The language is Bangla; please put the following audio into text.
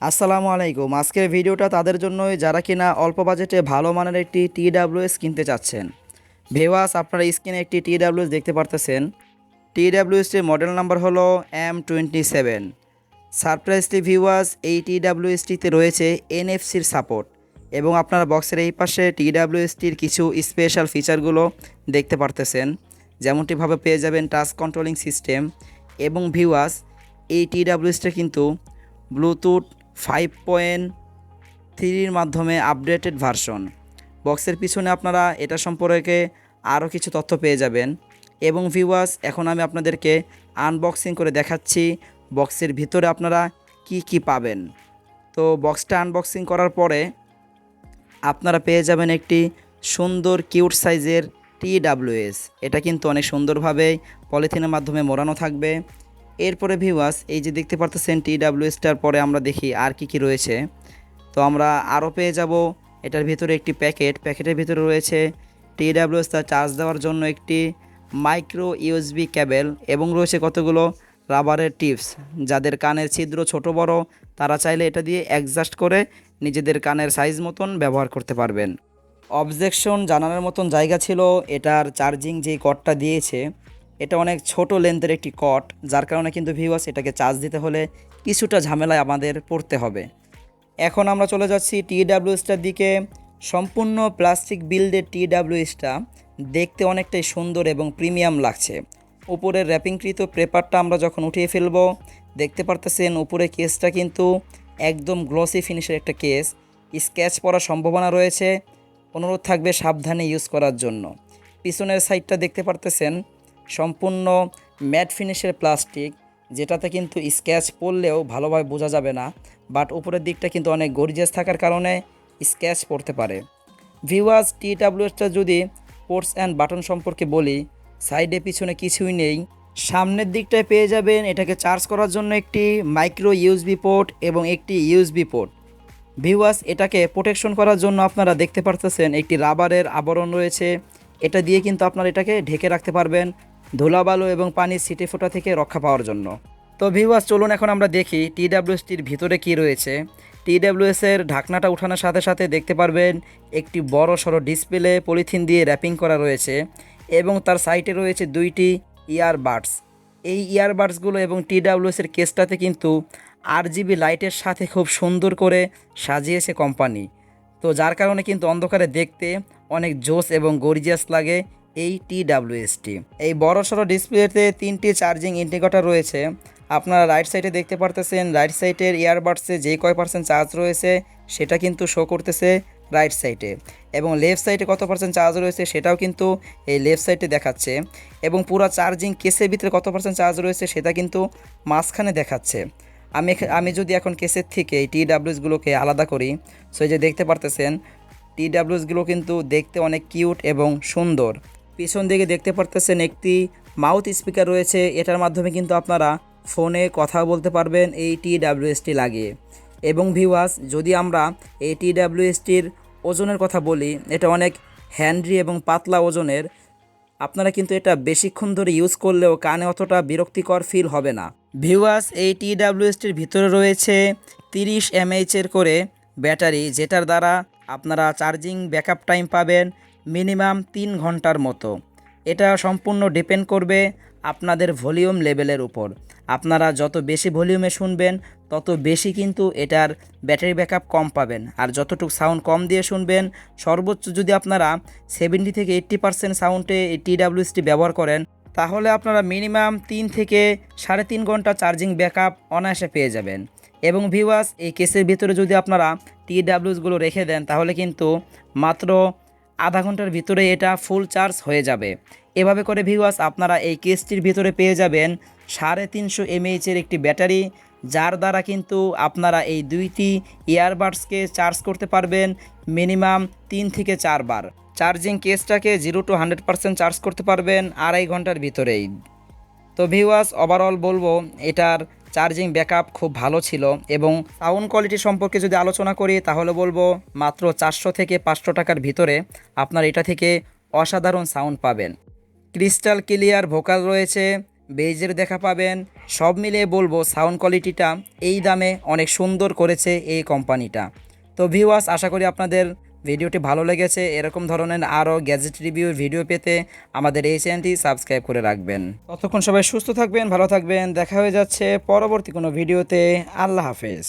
আসসালামু আলাইকুম। আজকের ভিডিওটা তাদের জন্যই যারা কিনা অল্প বাজেটে ভালো মানের একটি টিডাব্লিউএস কিনতে চাচ্ছেন। ভেওয়াস আপনারা স্ক্রিনে একটি টিডাব্লিউএস দেখতে পারতেছেন। টিডাব্লিউএসটির মডেল নাম্বার হলো এম টোয়েন্টি সেভেন সারপ্রাইজটি ভিওয়াস এই টিডাব্লিউএসটিতে রয়েছে এনএফসির সাপোর্ট এবং আপনারা বক্সের এই পাশে টিডাব্লিউএসটির কিছু স্পেশাল ফিচারগুলো দেখতে পারতেছেন। যেমনটিভাবে পেয়ে যাবেন টাচ কন্ট্রোলিং সিস্টেম এবং ভিওয়াস এই টিডাব্লিউএসটা কিন্তু ব্লুটুথ ফাইভ পয়েন্ট থ্রির মাধ্যমে আপডেটেড ভার্সন। বক্সের পিছনে আপনারা এটা সম্পর্কে আরও কিছু তথ্য পেয়ে যাবেন। এবং ভিউয়ার্স, এখন আমি আপনাদেরকে আনবক্সিং করে দেখাচ্ছি বক্সের ভিতরে আপনারা কি কি পাবেন। তো বক্সটা আনবক্সিং করার পরে আপনারা পেয়ে যাবেন একটি সুন্দর কিউট সাইজের টি এটা কিন্তু অনেক সুন্দরভাবে পলিথিনের মাধ্যমে মোড়ানো থাকবে। এরপরে ভিউয়ার্স এই যে দেখতে পারতেছেন টি ডাব্লিউএসটার পরে আমরা দেখি আর কি কি রয়েছে। তো আমরা আরও পেয়ে যাব। এটার ভিতরে একটি প্যাকেট, প্যাকেটের ভিতরে রয়েছে টি ডাব্লিউএস তার চার্জ দেওয়ার জন্য একটি মাইক্রো ইউএসবি ক্যাবেল এবং রয়েছে কতগুলো রাবারের টিপস যাদের কানের ছিদ্র ছোট বড়, তারা চাইলে এটা দিয়ে অ্যাডজাস্ট করে নিজেদের কানের সাইজ মতন ব্যবহার করতে পারবেন। অবজেকশন জানানোর মতন জায়গা ছিল। এটার চার্জিং যেই কটটা দিয়েছে এটা অনেক ছোট লেন্থের একটি কট যার কারণে কিন্তু ভিউয়ার্স এটাকে চার্জ দিতে হলে কিছুটা ঝামেলায় আমাদের পড়তে হবে। এখন আমরা চলে যাচ্ছি টিডাব্লিউএসটার দিকে। সম্পূর্ণ প্লাস্টিক বিল্ডের টিডাব্লিউএসটা দেখতে অনেকটাই সুন্দর এবং প্রিমিয়াম লাগছে। উপরের র্যাপিংকৃত পেপারটা আমরা যখন উঠিয়ে ফেলব, দেখতে পারতেছেন উপরে কেসটা কিন্তু একদম গ্লসি ফিনিশের একটা কেস স্ক্যাচ পড়ার সম্ভাবনা রয়েছে। অনুরোধ থাকবে সাবধানে ইউজ করার জন্য। পিছনের সাইডটা দেখতে পারতেছেন। সম্পূর্ণ ম্যাট ফিনিশের প্লাস্টিক, যেটাতে কিন্তু স্ক্যাচ পড়লেও ভালোভাবে বোঝা যাবে না, বাট উপরের দিকটা কিন্তু অনেক গর্জিয়াস থাকার কারণে স্ক্যাচ পড়তে পারে। ভিওয়ার্স টি ডাব্লিউএসটা যদি পোর্টস অ্যান্ড বাটন সম্পর্কে বলি, সাইডে পিছনে কিছুই নেই। সামনের দিকটায় পেয়ে যাবেন এটাকে চার্জ করার জন্য একটি মাইক্রো ইউএসবি পোর্ট এবং একটি ইউএসবি পোর্ট। ভিওয়াস এটাকে প্রোটেকশন করার জন্য আপনারা দেখতে পারতেছেন একটি রাবারের আবরণ রয়েছে। এটা দিয়ে কিন্তু আপনারা এটাকে ঢেকে রাখতে পারবেন। ধুলাবালু এবং পানির সিটে ফোটা থেকে রক্ষা পাওয়ার জন্য। তো ভিওয়াস চলুন এখন আমরা দেখি টিডাব্লিউএসটির ভিতরে কি রয়েছে। টিডাব্লিউএস এর ঢাকনাটা উঠানোর সাথে সাথে দেখতে পারবেন একটি বড় সড়ো ডিসপ্লে, পলিথিন দিয়ে র্যাপিং করা রয়েছে এবং তার সাইটে রয়েছে দুইটি ইয়ারবাডস। এই ইয়ারবাডসগুলো এবং টিডাব্লিউএস এর কেসটাতে কিন্তু আর জিবি লাইটের সাথে খুব সুন্দর করে সাজিয়েছে কোম্পানি। তো যার কারণে কিন্তু অন্ধকারে দেখতে অনেক জোস এবং গর্জিয়াস লাগে এই টি এই বড় সড়ো ডিসপ্লেতে তিনটি চার্জিং ইন্ডিকেটর রয়েছে। আপনারা রাইট সাইডে দেখতে পারতেছেন রাইট সাইডের ইয়ারবাডসে যে কয় পার্সেন্ট চার্জ রয়েছে, সেটা কিন্তু শো করতেছে রাইট সাইডে এবং লেফট সাইডে কত পার্সেন্ট চার্জ রয়েছে, সেটাও কিন্তু এই লেফট সাইডে দেখাচ্ছে। এবং পুরো চার্জিং কেসের ভিতরে কত পার্সেন্ট চার্জ রয়েছে, সেটা কিন্তু মাঝখানে দেখাচ্ছে। আমি আমি যদি এখন কেসের থেকে এই টি ডাব্লিউসগুলোকে আলাদা করি, সো যে দেখতে পারতেছেন টি ডাব্লিউসগুলো কিন্তু দেখতে অনেক কিউট এবং সুন্দর। পিছন দিকে দেখতে পারতেছেন একটি মাউথ স্পিকার রয়েছে। এটার মাধ্যমে কিন্তু আপনারা ফোনে কথা বলতে পারবেন এই টি ডাব্লিউএসটি লাগিয়ে এবং ভিওয়াস যদি আমরা এই টি ডাব্লিউএসটির ওজনের কথা বলি, এটা অনেক হ্যান্ডি এবং পাতলা ওজনের, আপনারা কিন্তু এটা বেশিক্ষণ ধরে ইউজ করলেও কানে অতটা বিরক্তিকর ফিল হবে না। ভিউয়ার্স এই টি ডাব্লিউএসটির ভিতরে রয়েছে তিরিশ এমএইচের করে ব্যাটারি, যেটার দ্বারা আপনারা চার্জিং ব্যাকআপ টাইম পাবেন মিনিমাম তিন ঘণ্টার মতো। এটা সম্পূর্ণ ডিপেন্ড করবে আপনাদের ভলিউম লেভেলের উপর। আপনারা যত বেশি ভলিউমে শুনবেন, তত বেশি কিন্তু এটার ব্যাটারি ব্যাকআপ কম পাবেন। আর যতটুকু সাউন্ড কম দিয়ে শুনবেন, সর্বোচ্চ যদি আপনারা সেভেন্টি থেকে এইট্টি পার্সেন্ট সাউন্ডে এই টিডাব্লিউএসটি ব্যবহার করেন, তাহলে আপনারা মিনিমাম তিন থেকে সাড়ে তিন ঘণ্টা চার্জিং ব্যাকআপ অনায়াসে পেয়ে যাবেন। এবং ভিওয়াস এই কেসের ভিতরে যদি আপনারা টিডাব্লিউসগুলো রেখে দেন, তাহলে কিন্তু মাত্র আধা ঘণ্টার ভিতরে এটা ফুল চার্জ হয়ে যাবে। এভাবে করে ভিউয়ার্স আপনারা এই কেসটির ভিতরে পেয়ে যাবেন সাড়ে তিনশো এমএইচের একটি ব্যাটারি, যার দ্বারা কিন্তু আপনারা এই দুইটি ইয়ারবাডসকে চার্জ করতে পারবেন মিনিমাম তিন থেকে চারবার charging কেসটাকে zero to hundred percent charge করতে পারবেন আড়াই ঘণ্টার ভিতরেই। তো ভিউয়ার্স ওভারঅল বলব, এটার চার্জিং ব্যাকআপ খুব ভালো ছিল এবং সাউন্ড কোয়ালিটি সম্পর্কে যদি আলোচনা করি, তাহলে বলব মাত্র চারশো থেকে পাঁচশো টাকার ভিতরে আপনার এটা থেকে অসাধারণ সাউন্ড পাবেন। ক্রিস্টাল ক্লিয়ার ভোকাল রয়েছে, বেজের দেখা পাবেন, সব মিলিয়ে বলব সাউন্ড কোয়ালিটিটা এই দামে অনেক সুন্দর করেছে এই কোম্পানিটা। তো ভিউয়ার্স, আশা করি আপনাদের ভিডিওটি ভালো লেগেছে, এরকম ধরনের আরও গ্যাজেট রিভিউর ভিডিও পেতে আমাদের এই চ্যানেলটি সাবস্ক্রাইব করে রাখবেন। ততক্ষণ সবাই সুস্থ থাকবেন, ভালো থাকবেন, দেখা হয়ে যাচ্ছে পরবর্তী কোনো ভিডিওতে। আল্লাহ হাফেজ।